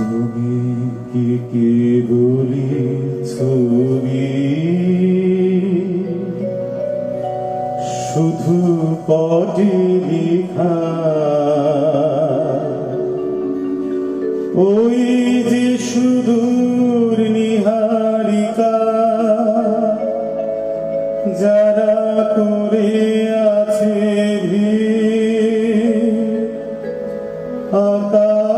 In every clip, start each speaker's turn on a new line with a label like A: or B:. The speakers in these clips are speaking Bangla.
A: তুমি কি কেবলি ছবি শুধু পটে লেখা। ওই যে সুদূর নিহারিকা, যারা করে আছে ভিড়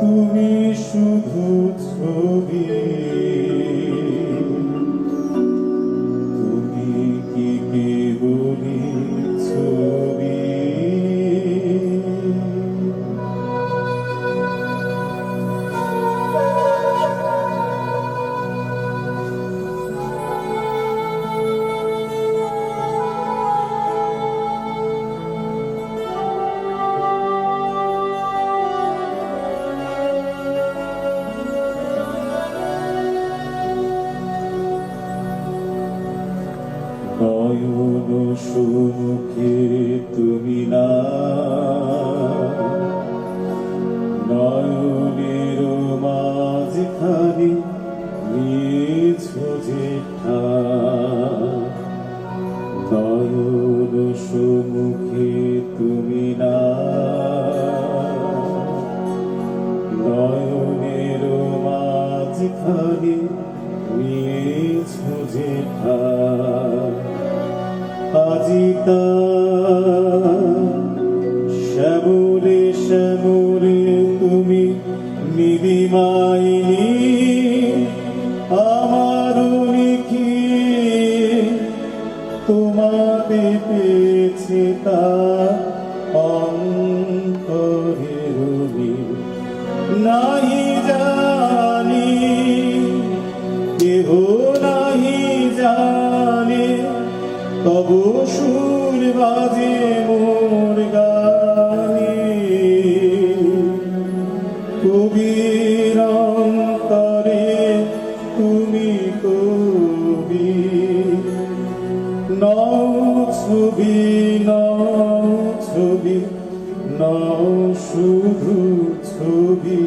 A: তুমি শুধু ছবি নয়ন সুমুখে তুমি না নয়নের মাঝখানে নিয়েছ যে। নয়ন সুমুখে তুমি না নয়নের মাঝখানে নিয়েছ যে শ্যামলে শ্যামলে তুমি নিদিমাইনি আমার লিখি তোমাকে পেয়েছে তা নাহি তবু সুর বাজে মোর গানে। কবির তুমি কবি। ছবি ছবি শুধু ছবি।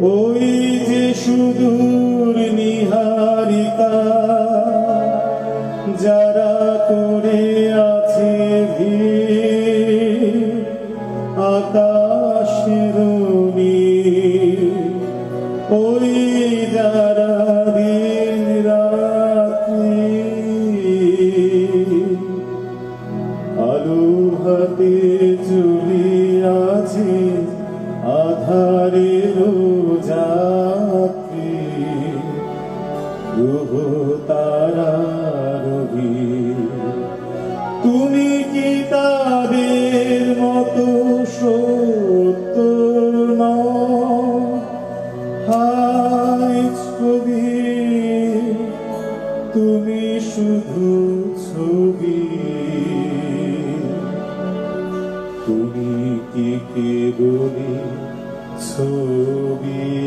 A: ওই যে সুদূর নিহারিকা, যারা করে আছে আকাশের। ওই যারা দিন রাত্রি আলো হাতে চলিয়াছে আধারের তারা রবি তুমি কি তাদের মতো সত্য? হায় তুমি শুধু ছবি। তুমি কি কেবলি ছবি?